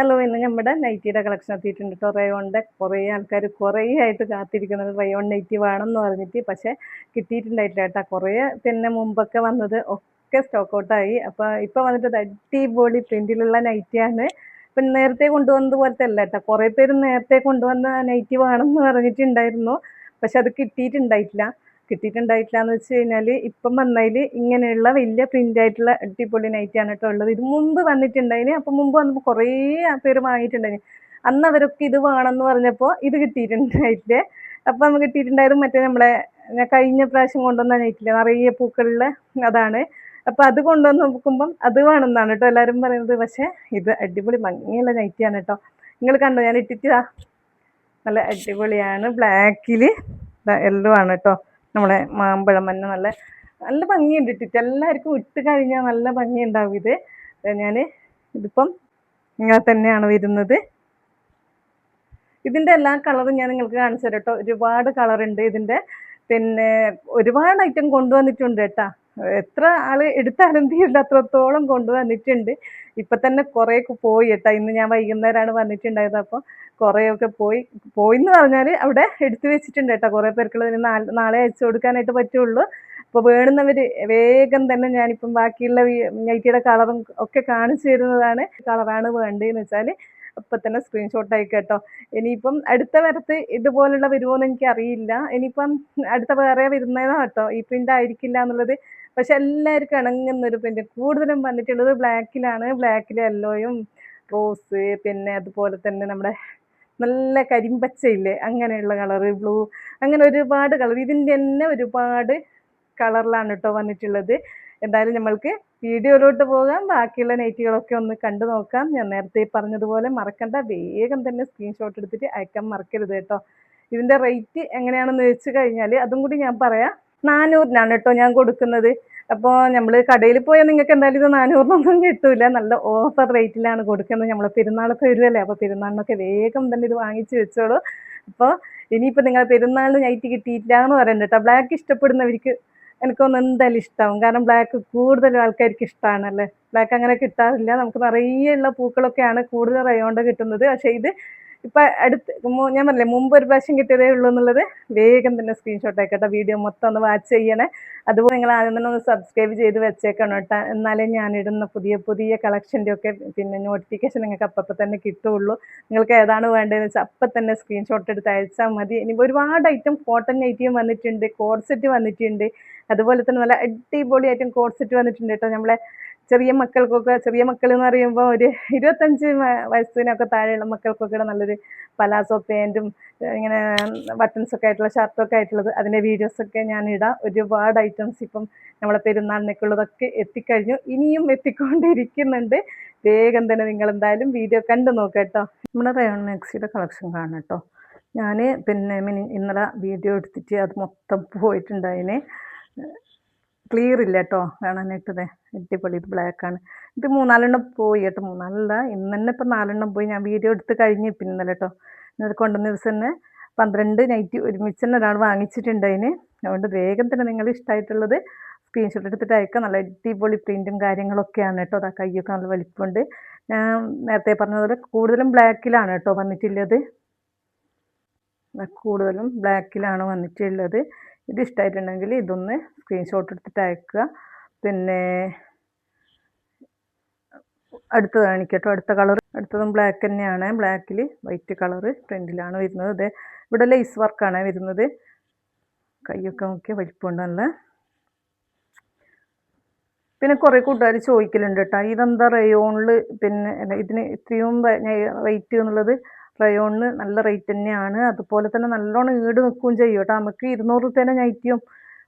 Hello ഇന്ന് നമ്മുടെ നൈറ്റിയുടെ collection എത്തിയിട്ടുണ്ട് കേട്ടോ റയോണിന്റെ കുറേ ആൾക്കാർ കുറേ ആയിട്ട് കാത്തിരിക്കുന്നത് റയോൺ നൈറ്റി വേണം എന്ന് പറഞ്ഞിട്ട്. പക്ഷേ കിട്ടിയിട്ടുണ്ടായിട്ടില്ല കേട്ടോ. കുറേ പിന്നെ മുമ്പൊക്കെ വന്നത് ഒക്കെ സ്റ്റോക്ക് ഔട്ടായി അപ്പോൾ ഇപ്പോൾ വന്നിട്ട് അടിപൊളി പ്രിന്റിലുള്ള നൈറ്റിയാണ് ഇപ്പം നേരത്തെ കൊണ്ടുവന്നത് പോലത്തെ അല്ല കേട്ടോ. കുറേ പേര് നേരത്തെ കൊണ്ടുവന്ന നൈറ്റി വേണം എന്ന് പറഞ്ഞിട്ടുണ്ടായിരുന്നു. പക്ഷെ അത് കിട്ടിയിട്ടുണ്ടായിട്ടില്ല. കിട്ടിയിട്ടുണ്ടായിട്ടില്ല എന്ന് വെച്ച് കഴിഞ്ഞാൽ ഇപ്പം വന്നതിൽ ഇങ്ങനെയുള്ള വലിയ പ്രിന്റ് ആയിട്ടുള്ള അടിപൊളി നൈറ്റിയാണ് കേട്ടോ ഉള്ളത്. ഇത് മുമ്പ് വന്നിട്ടുണ്ടായിന് അപ്പം മുമ്പ് വന്നപ്പോൾ കുറേ പേര് വാങ്ങിയിട്ടുണ്ടായിന്. അന്ന് അവരൊക്കെ ഇത് വേണമെന്ന് പറഞ്ഞപ്പോൾ ഇത് കിട്ടിയിട്ടുണ്ടായിട്ട് അപ്പം നമുക്ക് കിട്ടിയിട്ടുണ്ടായത് മറ്റേ നമ്മളെ കഴിഞ്ഞ പ്രാവശ്യം കൊണ്ടുവന്ന നൈറ്റില്ല നിറയെ പൂക്കളിൽ അതാണ്. അപ്പം അത് കൊണ്ടുവന്ന് നോക്കുമ്പം അത് വേണമെന്നാണ് കേട്ടോ എല്ലാവരും പറയുന്നത്. പക്ഷേ ഇത് അടിപൊളി ഭംഗിയുള്ള നൈറ്റിയാണ് കേട്ടോ നിങ്ങൾ കണ്ടോ? ഞാൻ ഇട്ടിട്ടാ നല്ല അടിപൊളിയാണ്. ബ്ലാക്കിൽ യെല്ലോ ആണ് കേട്ടോ നമ്മളെ മാമ്പഴം മഞ്ഞ നല്ല നല്ല ഭംഗിയുണ്ട് ഇട്ടിട്ട്. എല്ലാവർക്കും ഇട്ട് കഴിഞ്ഞാൽ നല്ല ഭംഗിയുണ്ടാവും ഇത്. ഞാൻ ഇതിപ്പം ഇങ്ങനെ തന്നെയാണ് വരുന്നത്. ഇതിന്റെ എല്ലാ കളറും ഞാൻ നിങ്ങൾക്ക് കാണിച്ചു തരാം കേട്ടോ. ഒരുപാട് കളറുണ്ട് ഇതിന്റെ പിന്നെ ഒരുപാട് ഐറ്റം കൊണ്ടുവന്നിട്ടുണ്ട് കേട്ടാ. എത്ര ആൾ എടുത്താലും തീരില്ല. അത്രത്തോളം കൊണ്ടുവന്നിട്ടുണ്ട്. ഇപ്പം തന്നെ കുറേ പോയി കേട്ടാ ഇന്ന് ഞാൻ വൈകുന്നേരമാണ് വന്നിട്ടുണ്ടായത്. അപ്പോൾ കുറേയൊക്കെ പോയി. പോയി എന്ന് പറഞ്ഞാൽ അവിടെ എടുത്തു വെച്ചിട്ടുണ്ട് കേട്ടോ. കുറേ പേർക്കുള്ള നാളെ അയച്ചു കൊടുക്കാനായിട്ട് പറ്റുള്ളൂ. അപ്പോൾ വേണുന്നവര് വേഗം തന്നെ ഞാനിപ്പം ബാക്കിയുള്ള നൈറ്റിയുടെ കളറും ഒക്കെ കാണിച്ചു തരുന്നതാണ് കളറാണ് വേണ്ടതെന്ന് വെച്ചാൽ അപ്പം തന്നെ സ്ക്രീൻഷോട്ട് ആയി കേട്ടോ. ഇനിയിപ്പം അടുത്ത വരത്ത് ഇതുപോലുള്ള വരുമോ എന്ന് എനിക്ക് അറിയില്ല ഇനിയിപ്പം അടുത്ത വേറെ വരുന്നതാ കേട്ടോ. ഈ പ്രിന്റ് ആയിരിക്കില്ല എന്നുള്ളത് പക്ഷെ എല്ലാവർക്കും ഇണങ്ങുന്ന ഒരു പ്രിന്റ് കൂടുതലും വന്നിട്ടുള്ളത് ബ്ലാക്കിലാണ് ബ്ലാക്കിൽ യെല്ലോയും റോസ് പിന്നെ അതുപോലെ തന്നെ നമ്മുടെ നല്ല കരിമ്പച്ചയില്ലേ? അങ്ങനെയുള്ള കളറ് ബ്ലൂ അങ്ങനെ ഒരുപാട് കളർ ഇതിന്റെ തന്നെ ഒരുപാട് കളറിലാണ് കേട്ടോ വന്നിട്ടുള്ളത്. എന്തായാലും നമ്മൾക്ക് വീഡിയോയിലോട്ട് പോകാം. ബാക്കിയുള്ള നൈറ്റികളൊക്കെ ഒന്ന് കണ്ടു നോക്കാം. ഞാൻ നേരത്തെ പറഞ്ഞതുപോലെ മറക്കണ്ട. വേഗം തന്നെ സ്ക്രീൻഷോട്ട് എടുത്തിട്ട് അയക്കാൻ മറക്കരുത് കേട്ടോ ഇതിന്റെ റേറ്റ് എങ്ങനെയാണെന്ന് വെച്ച് കഴിഞ്ഞാൽ അതും കൂടി ഞാൻ പറയാം. നാനൂറിനാണ് കേട്ടോ ഞാൻ കൊടുക്കുന്നത്. അപ്പോൾ നമ്മൾ കടയിൽ പോയാൽ നിങ്ങൾക്ക് എന്തായാലും ഇത് നാനൂറിനൊന്നും കിട്ടൂല. നല്ല ഓഫർ റേറ്റിലാണ് കൊടുക്കുന്നത്. നമ്മൾ പെരുന്നാളൊക്കെ വരുമല്ലേ അപ്പോൾ പെരുന്നാളിനൊക്കെ വേഗം തന്നെ ഇത് വാങ്ങിച്ചു വെച്ചോളൂ. അപ്പോൾ ഇനിയിപ്പോൾ നിങ്ങൾ പെരുന്നാളിന് നൈറ്റ് കിട്ടിയിട്ടില്ല എന്ന് പറയണ്ട കേട്ടോ. ബ്ലാക്ക് ഇഷ്ടപ്പെടുന്നവർക്ക് എനിക്കൊന്ന് എന്തായാലും ഇഷ്ടമാവും കാരണം ബ്ലാക്ക് കൂടുതൽ ആൾക്കാർക്ക് ഇഷ്ടമാണല്ലേ ബ്ലാക്ക് അങ്ങനെ കിട്ടാറില്ല. നമുക്ക് നിറയെ ഉള്ള പൂക്കളൊക്കെയാണ് കൂടുതൽ റയോണ്ട് കിട്ടുന്നത്. പക്ഷേ ഇത് ഇപ്പം അടുത്ത് ഞാൻ പറഞ്ഞില്ലേ മുമ്പ് ഒരു പ്രാവശ്യം കിട്ടിയതേ ഉള്ളൂ എന്നുള്ളത് വേഗം തന്നെ സ്ക്രീൻഷോട്ട് ആക്കട്ടെ വീഡിയോ മൊത്തം ഒന്ന് വാച്ച് ചെയ്യണേ. അതുപോലെ നിങ്ങൾ ആദ്യം തന്നെ ഒന്ന് സബ്സ്ക്രൈബ് ചെയ്ത് വെച്ചേക്കണം കേട്ടോ. എന്നാലേ ഞാനിടുന്ന പുതിയ പുതിയ കളക്ഷന്റെ ഒക്കെ പിന്നെ നോട്ടിഫിക്കേഷൻ നിങ്ങൾക്ക് അപ്പം തന്നെ കിട്ടുള്ളൂ. നിങ്ങൾക്ക് ഏതാണ് വേണ്ടതെന്ന് വെച്ചാൽ അപ്പം തന്നെ സ്ക്രീൻഷോട്ട് എടുത്ത് അയച്ചാൽ മതി. ഇനി ഒരുപാട് ഐറ്റം കോട്ടൺ ഐറ്റം വന്നിട്ടുണ്ട് കോർസെറ്റ് വന്നിട്ടുണ്ട്. അതുപോലെ തന്നെ നല്ല അടിപൊളി ഐറ്റം കോർസെറ്റ് വന്നിട്ടുണ്ട് കേട്ടോ. നമ്മളെ ചെറിയ മക്കൾക്കൊക്കെ ചെറിയ മക്കൾ എന്ന് പറയുമ്പോൾ ഒരു ഇരുപത്തഞ്ച് വയസ്സിനൊക്കെ താഴെയുള്ള മക്കൾക്കൊക്കെ നല്ലൊരു പലാസോ പാന്റും ഇങ്ങനെ ബട്ടൺസൊക്കെ ആയിട്ടുള്ള ഷർട്ടൊക്കെ ആയിട്ടുള്ളത്. അതിന്റെ വീഡിയോസൊക്കെ ഞാൻ ഇടാം. ഒരുപാട് ഐറ്റംസ് ഇപ്പം നമ്മളെ പെരുന്നാളിനൊക്കെയുള്ളതൊക്കെ എത്തിക്കഴിഞ്ഞു. ഇനിയും എത്തിക്കൊണ്ടിരിക്കുന്നുണ്ട്. വേഗം തന്നെ നിങ്ങൾ എന്തായാലും വീഡിയോ കണ്ടു നോക്കാം കേട്ടോ. നമ്മുടെ റയോൺ മാക്സിയുടെ കളക്ഷൻ കാണാം കേട്ടോ. ഞാൻ പിന്നെ മിനി ഇന്നലെ വീഡിയോ എടുത്തിട്ട് അത് മൊത്തം പോയിട്ടുണ്ടായിന്. ക്ലിയർ ഇല്ല കേട്ടോ കാണാനായിട്ടത് അടിപൊളി ഇത് ബ്ലാക്കാണ് ഇത് മൂന്നാലെണ്ണം പോയി കേട്ടോ. മൂന്നാലല്ല ഇന്ന് തന്നെ ഇപ്പം നാലെണ്ണം പോയി. ഞാൻ വീഡിയോ എടുത്ത് കഴിഞ്ഞ് പിന്നെ കേട്ടോ. ഇന്നത് കൊണ്ടുവന്ന ദിവസം തന്നെ പന്ത്രണ്ട് നൈറ്റ് ഒരുമിച്ച് തന്നെ ഒരാൾ വാങ്ങിച്ചിട്ടുണ്ട് അതിന്. അതുകൊണ്ട് വേഗം തന്നെ നിങ്ങൾ ഇഷ്ടമായിട്ടുള്ളത് സ്ക്രീൻഷോട്ട് എടുത്തിട്ട് അയക്കാം. നല്ല അടിപൊളി പ്രിന്റും കാര്യങ്ങളൊക്കെയാണ് കേട്ടോ. അതാ കയ്യൊക്കെ നല്ല വലിപ്പമുണ്ട്. ഞാൻ നേരത്തെ പറഞ്ഞതുപോലെ കൂടുതലും ബ്ലാക്കിലാണ് കേട്ടോ വന്നിട്ടുള്ളത്. കൂടുതലും ബ്ലാക്കിലാണ് വന്നിട്ടുള്ളത്. ഇത് ഇഷ്ടമായിട്ടുണ്ടെങ്കിൽ ഇതൊന്ന് സ്ക്രീൻഷോട്ട് എടുത്തിട്ട് അയക്കുക. പിന്നെ അടുത്തത് കാണിക്കട്ടോ. അടുത്ത കളർ അടുത്തതും ബ്ലാക്ക് തന്നെയാണ്. ബ്ലാക്കിൽ വൈറ്റ് കളർ പ്രിന്റിലാണ് വരുന്നത്. അതെ ഇവിടെ ലേസ് വർക്കാണ് വരുന്നത്. കൈയൊക്കെ നോക്കിയാൽ വലിപ്പമുണ്ട് നല്ല. പിന്നെ കുറേ കൂട്ടുകാർ ചോദിക്കലുണ്ട് കേട്ടോ. ഇതെന്താ റയോണിൽ പിന്നെ ഇതിന് ഇത്രയും റേറ്റ് എന്നുള്ളത് റയോണിന് നല്ല റേറ്റ് തന്നെയാണ്. അതുപോലെ തന്നെ നല്ലോണം ഈട് നിൽക്കുകയും ചെയ്യും കേട്ടോ. നമുക്ക് ഇരുന്നൂറ് റുപ്യേന്റെ നൈറ്റിയും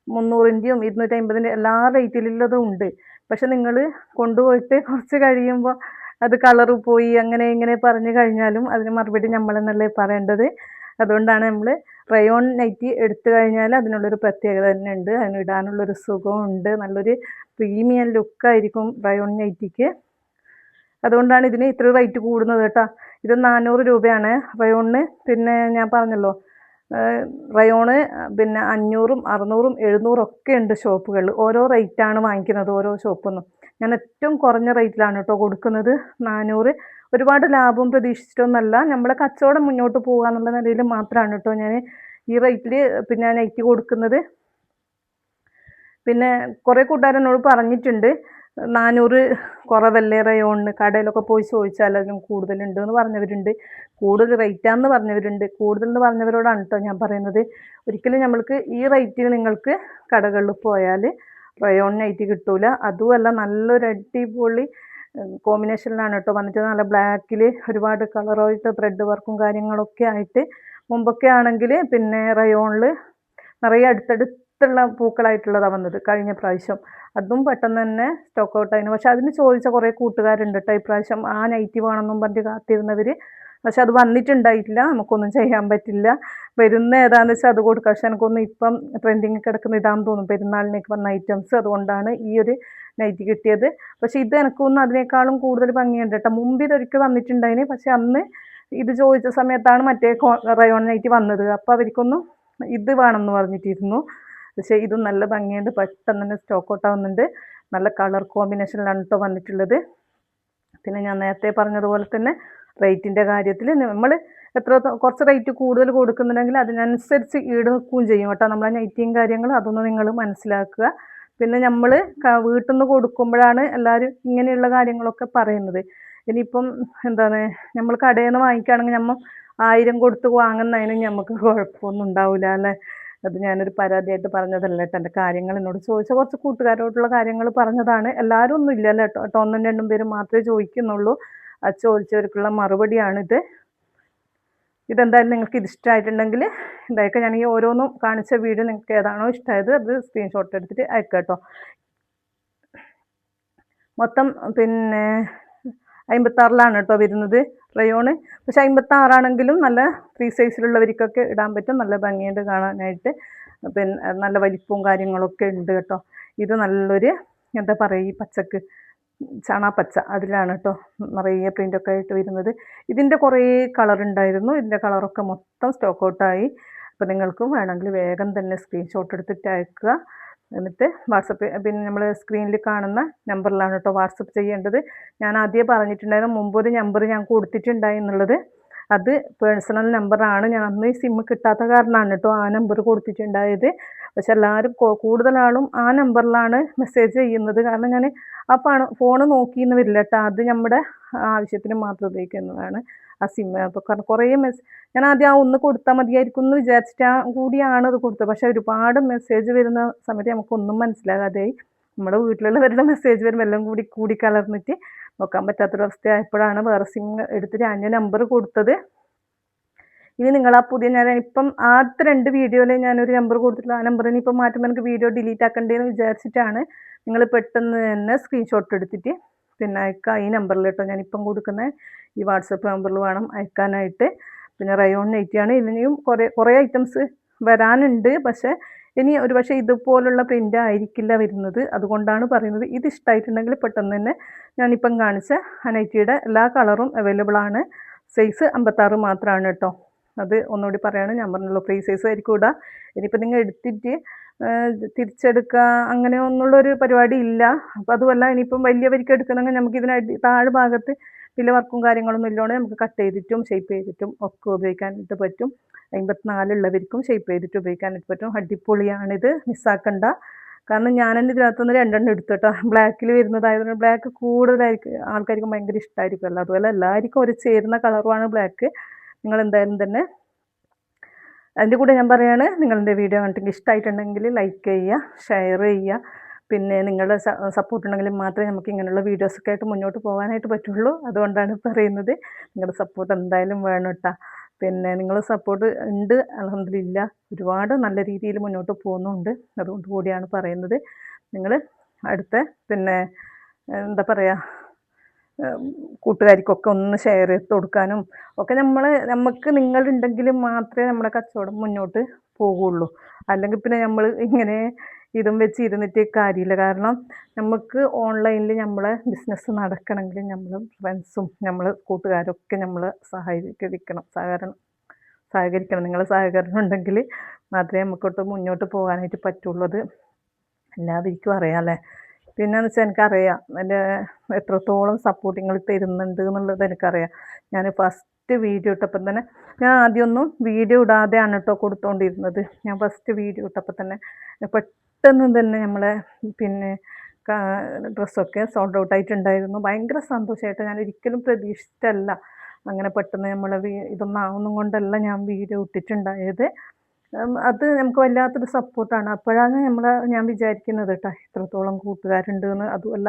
മുന്നൂറിന്റെയും ഇരുന്നൂറ്റി അമ്പതിന്റെ എല്ലാ റേറ്റിലുള്ളതും ഉണ്ട്. പക്ഷെ നിങ്ങൾ കൊണ്ടുപോയിട്ട് കുറച്ച് കഴിയുമ്പോൾ അത് കളറ് പോയി അങ്ങനെ ഇങ്ങനെ പറഞ്ഞു കഴിഞ്ഞാലും അതിന് മറുപടി നമ്മളെന്നല്ലേ പറയേണ്ടത്. അതുകൊണ്ടാണ് നമ്മൾ റയോൺ നൈറ്റി എടുത്തു കഴിഞ്ഞാൽ അതിനുള്ളൊരു പ്രത്യേകത തന്നെ ഉണ്ട്. അതിന് ഇടാനുള്ളൊരു സുഖമുണ്ട് നല്ലൊരു പ്രീമിയം ലുക്കായിരിക്കും റയോൺ നൈറ്റിക്ക് അതുകൊണ്ടാണ് ഇതിന് ഇത്ര റേറ്റ് കൂടുന്നത് കേട്ടോ. ഇത് നാനൂറ് രൂപയാണ്. റയോണിന് പിന്നെ ഞാൻ പറഞ്ഞല്ലോ റയോണ് പിന്നെ അഞ്ഞൂറും അറുന്നൂറും എഴുന്നൂറും ഒക്കെ ഉണ്ട് ഷോപ്പുകളിൽ. ഓരോ റേറ്റാണ് വാങ്ങിക്കുന്നത് ഓരോ ഷോപ്പിൽ നിന്നും ഞാൻ ഏറ്റവും കുറഞ്ഞ റേറ്റിലാണ് കേട്ടോ കൊടുക്കുന്നത്. നാനൂറ്. ഒരുപാട് ലാഭം പ്രതീക്ഷിച്ചിട്ടൊന്നല്ല നമ്മളെ കച്ചവടം മുന്നോട്ട് പോകുക എന്നുള്ള നിലയിൽ മാത്രമാണ് കേട്ടോ ഞാൻ ഈ റേറ്റിൽ പിന്നെ നൈറ്റ് കൊടുക്കുന്നത്. പിന്നെ കുറേ കൂട്ടുകാരെന്നോട് പറഞ്ഞിട്ടുണ്ട് നാനൂറ് കുറവല്ലേ റയോണിന്? കടയിലൊക്കെ പോയി ചോദിച്ചാൽ അതിനും കൂടുതലുണ്ട് എന്ന് പറഞ്ഞവരുണ്ട്. കൂടുതൽ റേറ്റാന്ന് പറഞ്ഞവരുണ്ട്. കൂടുതൽ എന്ന് പറഞ്ഞവരോടാണ് കേട്ടോ ഞാൻ പറയുന്നത്. ഒരിക്കലും നമ്മൾക്ക് ഈ റേറ്റിൽ നിങ്ങൾക്ക് കടകളിൽ പോയാൽ റയോണിനായിട്ട് കിട്ടൂല. അതുമല്ല നല്ലൊരു അടിപൊളി കോമ്പിനേഷനിലാണ് കേട്ടോ വന്നിട്ട് നല്ല ബ്ലാക്കിൽ ഒരുപാട് കളറായിട്ട് ത്രെഡ് വർക്കും കാര്യങ്ങളൊക്കെ ആയിട്ട്. മുമ്പൊക്കെ ആണെങ്കിൽ പിന്നെ റയോണിൽ നിറയെ അടുത്തടുത്തുള്ള പൂക്കളായിട്ടുള്ളതാണ് വന്നത് കഴിഞ്ഞ പ്രാവശ്യം. അതും പെട്ടെന്ന് തന്നെ സ്റ്റോക്ക് ഔട്ട് ആയിരുന്നു പക്ഷെ അതിന് ചോദിച്ച കുറേ കൂട്ടുകാരുണ്ട് കേട്ടോ ഇപ്രാവശ്യം ആ നൈറ്റി വേണമെന്നും പറഞ്ഞ് കാത്തിരുന്നവർ പക്ഷെ അത് വന്നിട്ടുണ്ടായിട്ടില്ല. നമുക്കൊന്നും ചെയ്യാൻ പറ്റില്ല. വരുന്ന ഏതാണെന്ന് വെച്ചാൽ അത് കൊടുക്കുക പക്ഷെ എനിക്കൊന്നും ഇപ്പം ട്രെൻഡിങ് കിടക്കുന്ന ഇതാണെന്ന് തോന്നും. പെരുന്നാളിനേക്ക് വന്ന ഐറ്റംസ് അതുകൊണ്ടാണ് ഈ ഒരു നൈറ്റ് കിട്ടിയത്. പക്ഷെ ഇത് എനിക്കൊന്നും അതിനേക്കാളും കൂടുതൽ ഭംഗിയുണ്ട് കേട്ടോ മുമ്പ് ഇതൊരിക്കൽ വന്നിട്ടുണ്ടായിന്. പക്ഷെ അന്ന് ഇത് ചോദിച്ച സമയത്താണ് മറ്റേ റയോൺ നൈറ്റ് വന്നത്. അപ്പോൾ അവർക്കൊന്നും ഇത് വേണമെന്ന് പറഞ്ഞിട്ടിരുന്നു. പക്ഷേ ഇത് നല്ല ഭംഗിയുണ്ട്. പെട്ടെന്ന് തന്നെ സ്റ്റോക്ക് ഔട്ട് ആവുന്നുണ്ട്. നല്ല കളർ കോമ്പിനേഷനിലാണ് കേട്ടോ വന്നിട്ടുള്ളത്. പിന്നെ ഞാൻ നേരത്തെ പറഞ്ഞതുപോലെ തന്നെ റേറ്റിന്റെ കാര്യത്തിൽ നമ്മൾ എത്ര കുറച്ച് റേറ്റ് കൂടുതൽ കൊടുക്കുന്നുണ്ടെങ്കിൽ അതിനനുസരിച്ച് ഈട് നിൽക്കുകയും ചെയ്യും കേട്ടോ. നമ്മളെ നൈറ്റിയും കാര്യങ്ങൾ അതൊന്ന് നിങ്ങൾ മനസ്സിലാക്കുക. പിന്നെ നമ്മൾ വീട്ടിൽ നിന്ന് കൊടുക്കുമ്പോഴാണ് എല്ലാവരും ഇങ്ങനെയുള്ള കാര്യങ്ങളൊക്കെ പറയുന്നത്. ഇനിയിപ്പം എന്താണ് നമ്മൾ കടയിൽ നിന്ന് വാങ്ങിക്കുകയാണെങ്കിൽ നമ്മൾ ആയിരം കൊടുത്ത് വാങ്ങുന്നതിന് നമുക്ക് കുഴപ്പമൊന്നും ഉണ്ടാവില്ല അല്ലേ? അത് ഞാനൊരു പരാതിയായിട്ട് പറഞ്ഞതല്ല കേട്ടോ എന്റെ കാര്യങ്ങൾ എന്നോട് ചോദിച്ച കുറച്ച് കൂട്ടുകാരോടുള്ള കാര്യങ്ങൾ പറഞ്ഞതാണ്. എല്ലാവരും ഒന്നും ഇല്ലല്ലോ കേട്ടോ കേട്ടോ ഒന്നും രണ്ടും പേര് മാത്രമേ ചോദിക്കുന്നുള്ളൂ. അത് ചോദിച്ചവർക്കുള്ള മറുപടിയാണിത്. ഇതെന്തായാലും നിങ്ങൾക്ക് ഇത് ഇഷ്ടമായിട്ടുണ്ടെങ്കിൽ ഞാൻ ഈ ഓരോന്നും കാണിച്ച വീഡിയോ നിങ്ങൾക്ക് ഏതാണോ ഇഷ്ടമായത് അത് സ്ക്രീൻഷോട്ട് എടുത്തിട്ട് അയക്കാം കേട്ടോ മൊത്തം പിന്നെ അമ്പത്താറിലാണ് കേട്ടോ വരുന്നത് റയോണ്. പക്ഷെ അമ്പത്താറാണെങ്കിലും നല്ല ഫ്രീ സൈസിലുള്ളവർക്കൊക്കെ ഇടാൻ പറ്റും. നല്ല ഭംഗിയുണ്ട് കാണാനായിട്ട്. പിന്നെ നല്ല വലിപ്പവും കാര്യങ്ങളൊക്കെ ഉണ്ട് കേട്ടോ. ഇത് നല്ലൊരു എന്താ പറയുക ഈ പച്ചക്ക് ചാണാപ്പച്ച അതിലാണ് കേട്ടോ നിറയെ പ്രിന്റൊക്കെ ആയിട്ട് വരുന്നത്. ഇതിന്റെ കുറേ കളർ ഉണ്ടായിരുന്നു. ഇതിന്റെ കളറൊക്കെ മൊത്തം സ്റ്റോക്ക് ഔട്ടായി അപ്പോൾ നിങ്ങൾക്കും വേണമെങ്കിൽ വേഗം തന്നെ സ്ക്രീൻഷോട്ട് എടുത്തിട്ട് അയക്കുക. എന്നിട്ട് വാട്സപ്പ് പിന്നെ നമ്മൾ സ്ക്രീനിൽ കാണുന്ന നമ്പറിലാണ് കേട്ടോ വാട്സപ്പ് ചെയ്യേണ്ടത്. ഞാൻ ആദ്യം പറഞ്ഞിട്ടുണ്ടായിരുന്നു മുമ്പ് ഒരു നമ്പർ ഞാൻ കൊടുത്തിട്ടുണ്ടായി എന്നുള്ളത് അത് പേഴ്സണൽ നമ്പറാണ്. ഞാൻ അന്ന് സിമ്മ് കിട്ടാത്ത കാരണമാണ് കേട്ടോ ആ നമ്പർ കൊടുത്തിട്ടുണ്ടായത്. പക്ഷെ എല്ലാവരും കൂടുതൽ ആളും ആ നമ്പറിലാണ് മെസ്സേജ് ചെയ്യുന്നത്. കാരണം ഞാൻ ആ പണം ഫോണ് നോക്കിയെന്ന് വരില്ല കേട്ടോ. അത് നമ്മുടെ ആവശ്യത്തിന് മാത്രം ഉപയോഗിക്കുന്നതാണ് ആ സിം അപ്പോൾ കാരണം കുറേ മെസ് ഞാൻ ആദ്യം ആ ഒന്ന് കൊടുത്താൽ മതിയായിരിക്കും എന്ന് വിചാരിച്ചിട്ട് കൂടിയാണ് അത് കൊടുത്തത്. പക്ഷേ ഒരുപാട് മെസ്സേജ് വരുന്ന സമയത്ത് നമുക്കൊന്നും മനസ്സിലാകാതെയായി. നമ്മുടെ വീട്ടിലുള്ളവരുടെ മെസ്സേജ് വരുമ്പോൾ എല്ലാം കൂടി കൂടി കലർന്നിട്ട് നോക്കാൻ പറ്റാത്തൊരവസ്ഥയായപ്പോഴാണ് വേറെ സിം എടുത്തിട്ട് അന്യ നമ്പർ കൊടുത്തത്. ഇനി നിങ്ങൾ ആ പുതിയ ഞാൻ ഇപ്പം ആദ്യത്തെ രണ്ട് വീഡിയോയിൽ ഞാനൊരു നമ്പർ കൊടുത്തിട്ടുള്ള ആ നമ്പറിന് ഇപ്പം മാറ്റുമ്പോൾ എനിക്ക് വീഡിയോ ഡിലീറ്റ് ആക്കണ്ടേന്ന് വിചാരിച്ചിട്ടാണ് നിങ്ങൾ പെട്ടെന്ന് തന്നെ സ്ക്രീൻഷോട്ട് എടുത്തിട്ട് പിന്നെ അയക്കാം. ഈ നമ്പറിൽ കേട്ടോ ഞാനിപ്പം കൊടുക്കുന്ന ഈ വാട്സപ്പ് നമ്പറിൽ വേണം അയക്കാനായിട്ട്. പിന്നെ റയോൺ നൈറ്റിയാണ് ഇനിയും കുറേ കുറേ ഐറ്റംസ് വരാനുണ്ട്. പക്ഷേ ഇനി ഒരു പക്ഷേ ഇതുപോലുള്ള പ്രിന്റ് ആയിരിക്കില്ല വരുന്നത്. അതുകൊണ്ടാണ് പറയുന്നത്. ഇത് ഇഷ്ടമായിട്ടുണ്ടെങ്കിൽ പെട്ടെന്ന് തന്നെ ഞാനിപ്പം കാണിച്ച ആ നൈറ്റിയുടെ എല്ലാ കളറും അവൈലബിൾ ആണ്. സൈസ് അമ്പത്താറ് മാത്രമാണ് കേട്ടോ. അത് ഒന്നുകൂടി പറയാണ്. ഞാൻ പറഞ്ഞല്ലോ ഫ്രീ സൈസ് ആയിരിക്കും ഇടുക ഇനിയിപ്പോൾ നിങ്ങൾ എടുത്തിട്ട് തിരിച്ചെടുക്കുക അങ്ങനെ ഒന്നുള്ളൊരു പരിപാടി ഇല്ല. അപ്പോൾ അതുമല്ല ഇനിയിപ്പം വലിയവർക്ക് എടുക്കണമെങ്കിൽ നമുക്ക് ഇതിന് താഴെ ഭാഗത്ത് വലിയ വർക്കും കാര്യങ്ങളൊന്നും ഇല്ലോണ്ട് നമുക്ക് കട്ട് ചെയ്തിട്ടും ഷേപ്പ് ചെയ്തിട്ടും ഒക്കെ ഉപയോഗിക്കാനായിട്ട് പറ്റും. അമ്പത്തിനാലുള്ളവർക്കും ഷേപ്പ് ചെയ്തിട്ട് ഉപയോഗിക്കാനായിട്ട് പറ്റും. അടിപൊളിയാണിത്. മിസ്സാക്കണ്ട കാരണം ഞാൻ ഇതിനകത്ത് ഇതിനകത്തുനിന്ന് രണ്ടെണ്ണം എടുത്തു കേട്ടോ. ബ്ലാക്കിൽ വരുന്നതായതുകൊണ്ട് ബ്ലാക്ക് കൂടുതലായിരിക്കും ആൾക്കാർക്ക് ഭയങ്കര ഇഷ്ടമായിരിക്കുമല്ലോ അതുപോലെ എല്ലാവർക്കും ഒരു ചേരുന്ന കളറുമാണ് ബ്ലാക്ക് നിങ്ങൾ എന്തായാലും തന്നെ അതിന്റെ കൂടെ ഞാൻ പറയുകയാണ് നിങ്ങളുടെ വീഡിയോ കണ്ടിട്ട് ഇഷ്ടമായിട്ടുണ്ടെങ്കിൽ ലൈക്ക് ചെയ്യുക ഷെയർ ചെയ്യുക. പിന്നെ നിങ്ങളുടെ സപ്പോർട്ട് ഉണ്ടെങ്കിൽ മാത്രമേ നമുക്ക് ഇങ്ങനെയുള്ള വീഡിയോസൊക്കെ ആയിട്ട് മുന്നോട്ട് പോകാനായിട്ട് പറ്റുള്ളൂ. അതുകൊണ്ടാണ് പറയുന്നത്. നിങ്ങളുടെ സപ്പോർട്ട് എന്തായാലും വേണം കേട്ടോ. പിന്നെ നിങ്ങൾ സപ്പോർട്ട് ഉണ്ട് അലഹമില്ല ഒരുപാട് നല്ല രീതിയിൽ മുന്നോട്ട് പോകുന്നുണ്ട് അതുകൊണ്ട് കൂടിയാണ് പറയുന്നത്. നിങ്ങൾ അടുത്ത പിന്നെ എന്താ പറയുക കൂട്ടുകാർക്കൊക്കെ ഒന്ന് ഷെയർ ചെയ്ത് കൊടുക്കാനും ഒക്കെ നമ്മൾ നമുക്ക് നിങ്ങളുണ്ടെങ്കിൽ മാത്രമേ നമ്മുടെ കച്ചവടം മുന്നോട്ട് പോകുള്ളൂ അല്ലെങ്കിൽ പിന്നെ നമ്മൾ ഇങ്ങനെ ഇതും വെച്ച് ഇരുന്നിട്ട് കാര്യമില്ല. കാരണം നമുക്ക് ഓൺലൈനിൽ നമ്മളെ ബിസിനസ് നടക്കണമെങ്കിൽ നമ്മൾ ഫ്രണ്ട്സും നമ്മൾ കൂട്ടുകാരൊക്കെ നമ്മൾ സഹകരിക്കണം സഹകരണം സഹകരിക്കണം. നിങ്ങൾ സഹകരണം ഉണ്ടെങ്കിൽ മാത്രമേ നമുക്കൊട്ട് മുന്നോട്ട് പോകാനായിട്ട് പറ്റുള്ളൂ. അത് എല്ലാവർക്കും അറിയാമല്ലേ പിന്നെന്ന് വെച്ചാൽ എനിക്കറിയാം. എന്റെ എത്രത്തോളം സപ്പോർട്ട് നിങ്ങൾ തരുന്നുണ്ട് എന്നുള്ളത് എനിക്കറിയാം. ഞാൻ ഫസ്റ്റ് വീഡിയോ ഇട്ടപ്പം തന്നെ ഞാൻ ആദ്യമൊന്നും വീഡിയോ ഇടാതെയാണ് കേട്ടോ കൊടുത്തുകൊണ്ടിരുന്നത് ഞാൻ ഫസ്റ്റ് വീഡിയോ ഇട്ടപ്പോൾ തന്നെ പെട്ടെന്ന് തന്നെ നമ്മളെ പിന്നെ ഡ്രസ്സൊക്കെ സോൾഡ് ഔട്ട് ആയിട്ടുണ്ടായിരുന്നു. ഭയങ്കര സന്തോഷമായിട്ട് ഞാൻ ഒരിക്കലും പ്രതീക്ഷിച്ചല്ല. അങ്ങനെ പെട്ടെന്ന് നമ്മളെ ഇതൊന്നും ആവുന്നും കൊണ്ടല്ല ഞാൻ വീഡിയോ ഇട്ടിട്ടുണ്ടായത്. അത് നമുക്ക് വല്ലാത്തൊരു സപ്പോർട്ടാണ് അപ്പോഴാണ് നമ്മൾ ഞാൻ വിചാരിക്കുന്നത് കേട്ടോ ഇത്രത്തോളം കൂട്ടുകാരുണ്ട് എന്ന് അതുമല്ല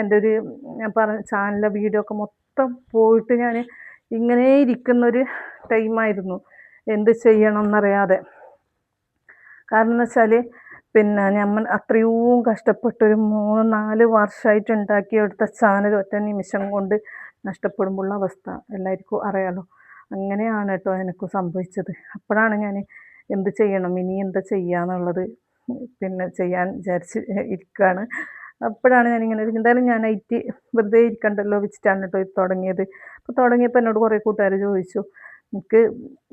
എന്റെ ഒരു ഞാൻ പറഞ്ഞ ചാനലിലെ വീഡിയോ ഒക്കെ മൊത്തം പോയിട്ട് ഞാൻ ഇങ്ങനെ ഇരിക്കുന്നൊരു ടൈമായിരുന്നു എന്ത് ചെയ്യണം എന്നറിയാതെ കാരണം എന്ന് വെച്ചാൽ പിന്നെ നമ്മൾ അത്രയും കഷ്ടപ്പെട്ടൊരു മൂന്ന് നാല് വർഷമായിട്ട് ഉണ്ടാക്കിയെടുത്ത ചാനൽ ഒറ്റ നിമിഷം കൊണ്ട് നഷ്ടപ്പെടുമ്പോഴുള്ള അവസ്ഥ. എല്ലാവർക്കും അറിയാലോ. അങ്ങനെയാണ് കേട്ടോ എനിക്ക് സംഭവിച്ചത്. അപ്പോഴാണ് ഞാൻ എന്ത് ചെയ്യണം? ഇനി എന്താ ചെയ്യാന്നുള്ളത് പിന്നെ ചെയ്യാൻ വിചാരിച്ച് ഇരിക്കുകയാണ് അപ്പോഴാണ് ഞാനിങ്ങനെ എന്തായാലും ഞാൻ ഐ ടി വെറുതെ ഇരിക്കണ്ടല്ലോ വെച്ചിട്ടാണ് കേട്ടോ തുടങ്ങിയത്. അപ്പോൾ തുടങ്ങിയപ്പോൾ എന്നോട് കുറേ കൂട്ടുകാർ ചോദിച്ചു എനിക്ക്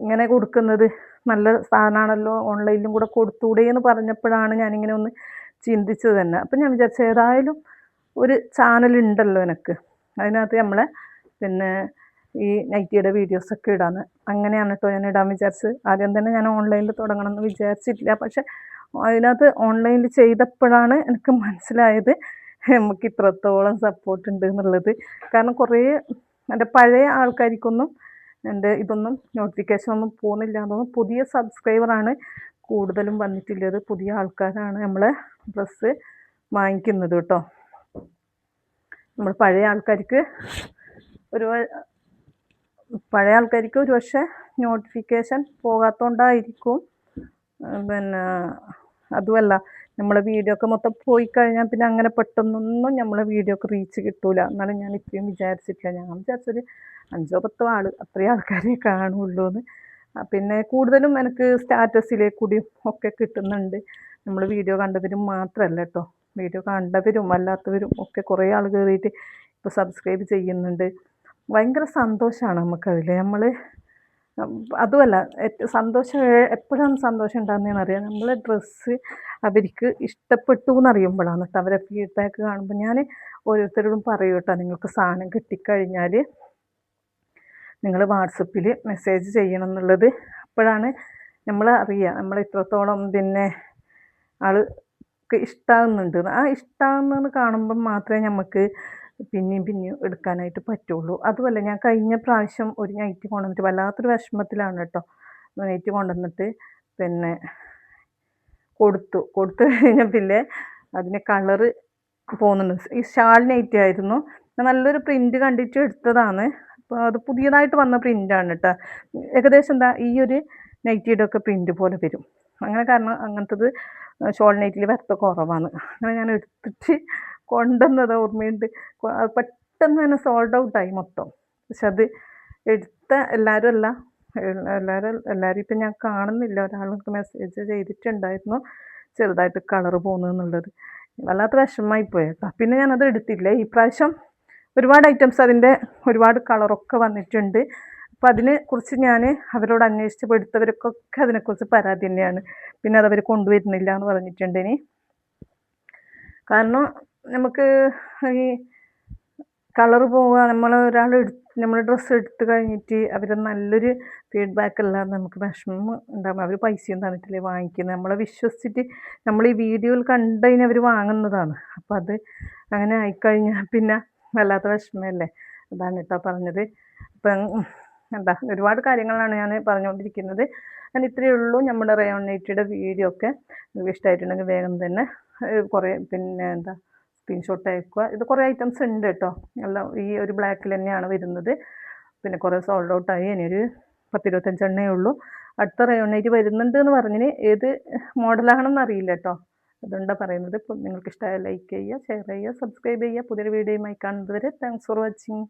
ഇങ്ങനെ കൊടുക്കുന്നത് നല്ല സാധനമാണല്ലോ? ഓൺലൈനിലും കൂടെ കൊടുത്തൂടെ? എന്ന് പറഞ്ഞപ്പോഴാണ് ഞാനിങ്ങനെ ഒന്ന് ചിന്തിച്ചത് തന്നെ. അപ്പം ഞാൻ വിചാരിച്ചു ഏതായാലും ഒരു ചാനലുണ്ടല്ലോ എനിക്ക്. അതിനകത്ത് നമ്മളെ പിന്നെ ഈ നൈറ്റിയുടെ വീഡിയോസൊക്കെ ഇടാന്ന്. അങ്ങനെയാണ് കേട്ടോ ഞാൻ ഇടാൻ വിചാരിച്ചത്. ആദ്യം തന്നെ ഞാൻ ഓൺലൈനിൽ തുടങ്ങണം എന്ന് വിചാരിച്ചിട്ടില്ല. പക്ഷെ അതിനകത്ത് ഓൺലൈനിൽ ചെയ്തപ്പോഴാണ് എനിക്ക് മനസ്സിലായത് നമുക്ക് ഇത്രത്തോളം സപ്പോർട്ട് ഉണ്ട് എന്നുള്ളത്. കാരണം കുറേ എന്റെ പഴയ ആൾക്കാർക്കൊന്നും എന്റെ ഇതൊന്നും നോട്ടിഫിക്കേഷൻ ഒന്നും പോകുന്നില്ല എന്നൊന്നും പുതിയ സബ്സ്ക്രൈബറാണ് കൂടുതലും വന്നിട്ടുള്ളത്. പുതിയ ആൾക്കാരാണ് നമ്മൾ ഡ്രസ്സ് വാങ്ങിക്കുന്നത് കേട്ടോ നമ്മൾ പഴയ ആൾക്കാർക്ക് ഒരു പഴയ ആൾക്കാർക്ക് ഒരു പക്ഷേ നോട്ടിഫിക്കേഷൻ പോകാത്തതുകൊണ്ടായിരിക്കും ഉം, പിന്നെ അതുമല്ല നമ്മളെ വീഡിയോ ഒക്കെ മൊത്തം പോയി കഴിഞ്ഞാൽ പിന്നെ അങ്ങനെ പെട്ടെന്നൊന്നും നമ്മളെ വീഡിയോ ഒക്കെ റീച്ച് കിട്ടൂല. എന്നാലും ഞാൻ ഇത്രയും വിചാരിച്ചിട്ടില്ല. ഞാൻ വിചാരിച്ചൊരു അഞ്ചോ പത്തോ ആൾ അത്രയും ആൾക്കാരെ കാണുള്ളൂ എന്ന് പിന്നെ കൂടുതലും എനിക്ക് സ്റ്റാറ്റസിലെ കൂടി ഒക്കെ കിട്ടുന്നുണ്ട്. നമ്മൾ വീഡിയോ കണ്ടവരും മാത്രമല്ല കേട്ടോ വീഡിയോ കണ്ടവരും അല്ലാത്തവരും ഒക്കെ കുറേ ആൾ കയറിയിട്ട് ഇപ്പോൾ സബ്സ്ക്രൈബ് ചെയ്യുന്നുണ്ട്. ഭയങ്കര സന്തോഷമാണ് നമുക്കതിൽ നമ്മൾ അതുമല്ല സന്തോഷം എപ്പോഴും എപ്പോഴാണ് സന്തോഷം ഉണ്ടാകുന്നതെന്ന് അറിയാം. നമ്മളെ ഡ്രസ്സ് അവർക്ക് ഇഷ്ടപ്പെട്ടു എന്നറിയുമ്പോഴാണ് കേട്ടോ അവരെ ഫീഡ്ബാക്ക് കാണുമ്പോൾ ഞാൻ ഓരോരുത്തരോടും പറയും കേട്ടോ നിങ്ങൾക്ക് സാധനം കിട്ടിക്കഴിഞ്ഞാൽ നിങ്ങൾ വാട്സപ്പിൽ മെസ്സേജ് ചെയ്യണം എന്നുള്ളത്. അപ്പോഴാണ് നമ്മൾ അറിയുക നമ്മൾ ഇത്രത്തോളം പിന്നെ ആൾക്ക് ഇഷ്ടമാകുന്നുണ്ട് ആ ഇഷ്ടമാകുന്നതെന്ന് കാണുമ്പം മാത്രമേ നമുക്ക് പിന്നെയും പിന്നെയും എടുക്കാനായിട്ട് പറ്റുള്ളൂ. അതുമല്ല ഞാൻ കഴിഞ്ഞ പ്രാവശ്യം ഒരു നൈറ്റ് കൊണ്ടുവന്നിട്ട് വല്ലാത്തൊരു വിഷമത്തിലാണ് കേട്ടോ. നൈറ്റ് കൊണ്ടുവന്നിട്ട് പിന്നെ കൊടുത്തു. കൊടുത്തു കഴിഞ്ഞാൽ പിന്നെ അതിന്റെ കളറ് പോകുന്നുണ്ട്. ഈ ഷാൾ നൈറ്റ് ആയിരുന്നു. നല്ലൊരു പ്രിന്റ് കണ്ടിട്ട് എടുത്തതാണ്. അപ്പോൾ അത് പുതിയതായിട്ട് വന്ന പ്രിന്റാണ് കേട്ടോ. ഏകദേശം എന്താ ഈ ഒരു നൈറ്റിയുടെ ഒക്കെ പ്രിന്റ് പോലെ വരും. അങ്ങനെ കാരണം അങ്ങനത്തത് ഷോൾ നൈറ്റിൽ വരത്ത കുറവാണ്. അങ്ങനെ ഞാൻ എടുത്തിട്ട് കൊണ്ടുവന്നത് ഓർമ്മയുണ്ട്. പെട്ടെന്ന് തന്നെ സോൾഡ് ഔട്ടായി മൊത്തം. പക്ഷെ അത് എടുത്ത എല്ലാവരും അല്ല എല്ലാവരും എല്ലാവരും ഇപ്പം ഞാൻ കാണുന്നില്ല. ഒരാൾക്ക് മെസ്സേജ് ചെയ്തിട്ടുണ്ടായിരുന്നു ചെറുതായിട്ട് കളർ പോകുന്നു എന്നുള്ളത്. വല്ലാത്ത വിഷമമായി പോയി കേട്ടോ. പിന്നെ ഞാനത് എടുത്തില്ല. ഈ പ്രാവശ്യം ഒരുപാട് ഐറ്റംസ് അതിന്റെ ഒരുപാട് കളറൊക്കെ വന്നിട്ടുണ്ട്. അപ്പോൾ അതിനെ കുറിച്ച് ഞാൻ അവരോട് അന്വേഷിച്ചപ്പോൾ എടുത്തവർക്കൊക്കെ അതിനെക്കുറിച്ച് പരാതി തന്നെയാണ്. പിന്നെ അതവർ കൊണ്ടുവരുന്നില്ല എന്ന് പറഞ്ഞിട്ടുണ്ട് ഇനി. കാരണം നമുക്ക് ഈ കളർ പോവുക നമ്മൾ ഒരാൾ നമ്മൾ ഡ്രസ്സ് എടുത്ത് കഴിഞ്ഞിട്ട് അവർ നല്ലൊരു ഫീഡ്ബാക്ക് അല്ലാതെ നമുക്ക് വിഷമം ഉണ്ടാകും അവർ പൈസയും തന്നിട്ടില്ലേ വാങ്ങിക്കുന്നത് നമ്മളെ വിശ്വസിച്ചിട്ട് നമ്മൾ ഈ വീഡിയോയിൽ കണ്ടതിന് അവർ വാങ്ങുന്നതാണ്. അപ്പോൾ അത് അങ്ങനെ ആയിക്കഴിഞ്ഞാൽ പിന്നെ വല്ലാത്ത വിഷമമല്ലേ അതാണ് കേട്ടോ പറഞ്ഞത്. അപ്പം എന്താ ഒരുപാട് കാര്യങ്ങളാണ് ഞാൻ പറഞ്ഞുകൊണ്ടിരിക്കുന്നത് ഞാൻ ഇത്രയേ ഉള്ളൂ നമ്മുടെ റയോൺ നൈറ്റിയുടെ വീഡിയോ ഒക്കെ. നിങ്ങൾക്ക് ഇഷ്ടമായിട്ടുണ്ടെങ്കിൽ വേഗം തന്നെ കുറേ പിന്നെ എന്താ സ്ക്രീൻഷോട്ട് അയക്കുക. ഇത് കുറേ ഐറ്റംസ് ഉണ്ട് കേട്ടോ എല്ലാം ഈ ഒരു ബ്ലാക്കിൽ തന്നെയാണ് വരുന്നത്. പിന്നെ കുറേ സോൾഡ് ഔട്ടായി ഇനിയൊരു പത്തിരുപത്തഞ്ചെണ്ണേ ഉള്ളൂ. അടുത്ത റയോണേറ്റ് വരുന്നുണ്ട് എന്ന് പറഞ്ഞിന് ഏത് മോഡലാണെന്ന് അറിയില്ല കേട്ടോ അതുകൊണ്ടാണ് പറയുന്നത്. നിങ്ങൾക്ക് ഇഷ്ടമായ ലൈക്ക് ചെയ്യുക ഷെയർ ചെയ്യുക സബ്സ്ക്രൈബ് ചെയ്യുക. പുതിയൊരു വീഡിയോയുമായി കാണുന്നത് വരെ താങ്ക്സ് ഫോർ വാച്ചിങ്